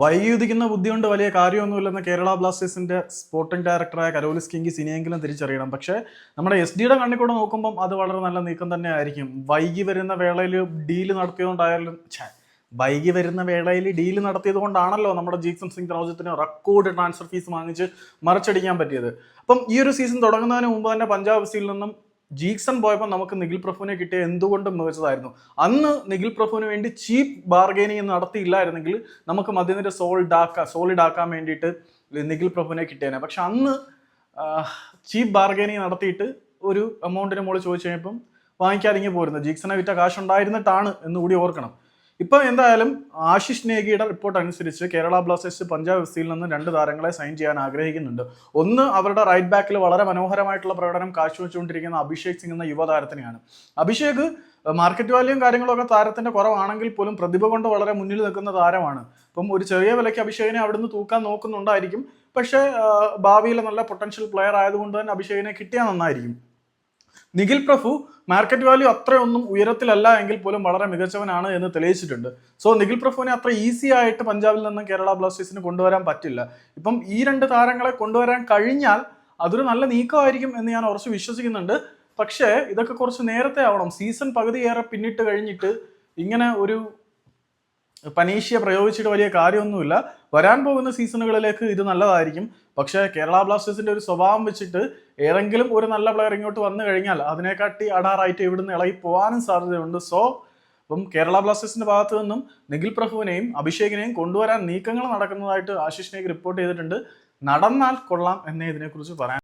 വൈകുതിക്കുന്ന ബുദ്ധി കൊണ്ട് വലിയ കാര്യമൊന്നുമില്ലെന്ന് കേരള ബ്ലാസ്റ്റേഴ്സിന്റെ സ്പോർട്ടിംഗ് ഡയറക്ടറായ കരോലിസ് കിങ്കി സിനിയെങ്കിലും തിരിച്ചറിയണം. പക്ഷേ നമ്മുടെ എസ് ഡിയുടെ കണ്ണിക്കൂടെ നോക്കുമ്പം അത് വളരെ നല്ല നീക്കം തന്നെ ആയിരിക്കും വൈകി വരുന്ന വേളയിൽ ഡീൽ നടത്തിയതുകൊണ്ടായാലും വൈകി വരുന്ന വേളയിൽ ഡീൽ നടത്തിയത് കൊണ്ടാണല്ലോ നമ്മുടെ ജീക്സൺ സിംഗ് റോജത്തിന് റെക്കോർഡ് ട്രാൻസ്ഫർ ഫീസ് വാങ്ങിച്ച് മറിച്ചടിക്കാൻ പറ്റിയത്. അപ്പം ഈ ഒരു സീസൺ തുടങ്ങുന്നതിന് മുമ്പ് തന്നെ പഞ്ചാബ് എഫ്സിയിൽ നിന്നും ജീക്സൺ പോയപ്പോൾ നമുക്ക് നിഖിൽ പ്രഭുവിനെ കിട്ടിയ എന്തുകൊണ്ടും മികച്ചതായിരുന്നു. അന്ന് നിഖിൽ പ്രഭുവിന് വേണ്ടി ചീപ്പ് ബാർഗൈനിങ് നടത്തിയില്ലായിരുന്നെങ്കിൽ നമുക്ക് മധ്യനിര സോൾഡ് ആക്കാം സോളിഡ് ആക്കാൻ വേണ്ടിയിട്ട് നിഖിൽ പ്രഭുവിനെ കിട്ടിയേനെ. പക്ഷെ അന്ന് ചീപ്പ് ബാർഗൈനിങ് നടത്തിയിട്ട് ഒരു എമൗണ്ടിന് മുകളിൽ ചോദിച്ചു കഴിഞ്ഞപ്പം വാങ്ങിക്കാതിങ്ങി പോരുന്നത് ജീക്സനെ വിറ്റ കാശുണ്ടായിരുന്നിട്ടാണ് എന്ന് കൂടി ഓർക്കണം. ഇപ്പം എന്തായാലും ആശിഷ് നേഗിയുടെ റിപ്പോർട്ട് അനുസരിച്ച് കേരള ബ്ലാസ്റ്റേഴ്സ് പഞ്ചാബ് എഫ് സിയിൽ നിന്ന് രണ്ട് താരങ്ങളെ സൈൻ ചെയ്യാൻ ആഗ്രഹിക്കുന്നുണ്ട്. ഒന്ന് അവരുടെ റൈറ്റ് ബാക്കിൽ വളരെ മനോഹരമായിട്ടുള്ള പ്രകടനം കാഴ്ചവെച്ചുകൊണ്ടിരിക്കുന്ന അഭിഷേക് സിംഗ് എന്ന യുവതാരത്തിനെയാണ്. അഭിഷേക് മാർക്കറ്റ് വാല്യൂയും കാര്യങ്ങളൊക്കെ താരത്തിന്റെ കുറവാണെങ്കിൽ പോലും പ്രതിഭ കൊണ്ട് വളരെ മുന്നിൽ നിൽക്കുന്ന താരമാണ്. അപ്പം ഒരു ചെറിയ വിലയ്ക്ക് അഭിഷേകിനെ അവിടുന്ന് തൂക്കാൻ നോക്കുന്നുണ്ടായിരിക്കും. പക്ഷേ ഭാവിയിൽ നല്ല പൊട്ടൻഷ്യൽ പ്ലെയർ ആയതുകൊണ്ട് തന്നെ അഭിഷേകിനെ കിട്ടിയാൽ നന്നായിരിക്കും. നിഖിൽ പ്രഭു മാർക്കറ്റ് വാല്യൂ അത്രയൊന്നും ഉയരത്തിലല്ല എങ്കിൽ പോലും വളരെ മികച്ചവനാണ് എന്ന് തെളിയിച്ചിട്ടുണ്ട്. സോ നിഖിൽ പ്രഭുവിനെ അത്ര ഈസി ആയിട്ട് പഞ്ചാബിൽ നിന്ന് കേരള ബ്ലാസ്റ്റേഴ്സിന് കൊണ്ടുവരാൻ പറ്റില്ല. ഇപ്പം ഈ രണ്ട് താരങ്ങളെ കൊണ്ടുവരാൻ കഴിഞ്ഞാൽ അതൊരു നല്ല നീക്കമായിരിക്കും എന്ന് ഞാൻ ഉറച്ച് വിശ്വസിക്കുന്നുണ്ട്. പക്ഷേ ഇതൊക്കെ കുറച്ച് നേരത്തെ ആവണം. സീസൺ പകുതിയേറെ പിന്നിട്ട് കഴിഞ്ഞിട്ട് ഇങ്ങനെ ഒരു പനീഷ്യ പ്രയോഗിച്ചിട്ട് വലിയ കാര്യമൊന്നുമില്ല. വരാൻ പോകുന്ന സീസണുകളിലേക്ക് ഇത് നല്ലതായിരിക്കും. പക്ഷേ കേരള ബ്ലാസ്റ്റേഴ്സിന്റെ ഒരു സ്വഭാവം വെച്ചിട്ട് ഏതെങ്കിലും ഒരു നല്ല പ്ലെയർ ഇങ്ങോട്ട് വന്നു കഴിഞ്ഞാൽ അതിനെക്കാട്ടി അടാറായിട്ട് ഇവിടുന്ന് ഇളകി പോകാനും സാധ്യതയുണ്ട്. സോ അപ്പം കേരള ബ്ലാസ്റ്റേഴ്സിന്റെ ഭാഗത്തു നിന്നും നിഖിൽ പ്രഭുവിനെയും അഭിഷേകിനെയും കൊണ്ടുവരാൻ നീക്കങ്ങൾ നടക്കുന്നതായിട്ട് ആശിഷ് നേക്ക് റിപ്പോർട്ട് ചെയ്തിട്ടുണ്ട്. നടന്നാൽ കൊള്ളാം എന്നേ ഇതിനെക്കുറിച്ച് പറയാൻ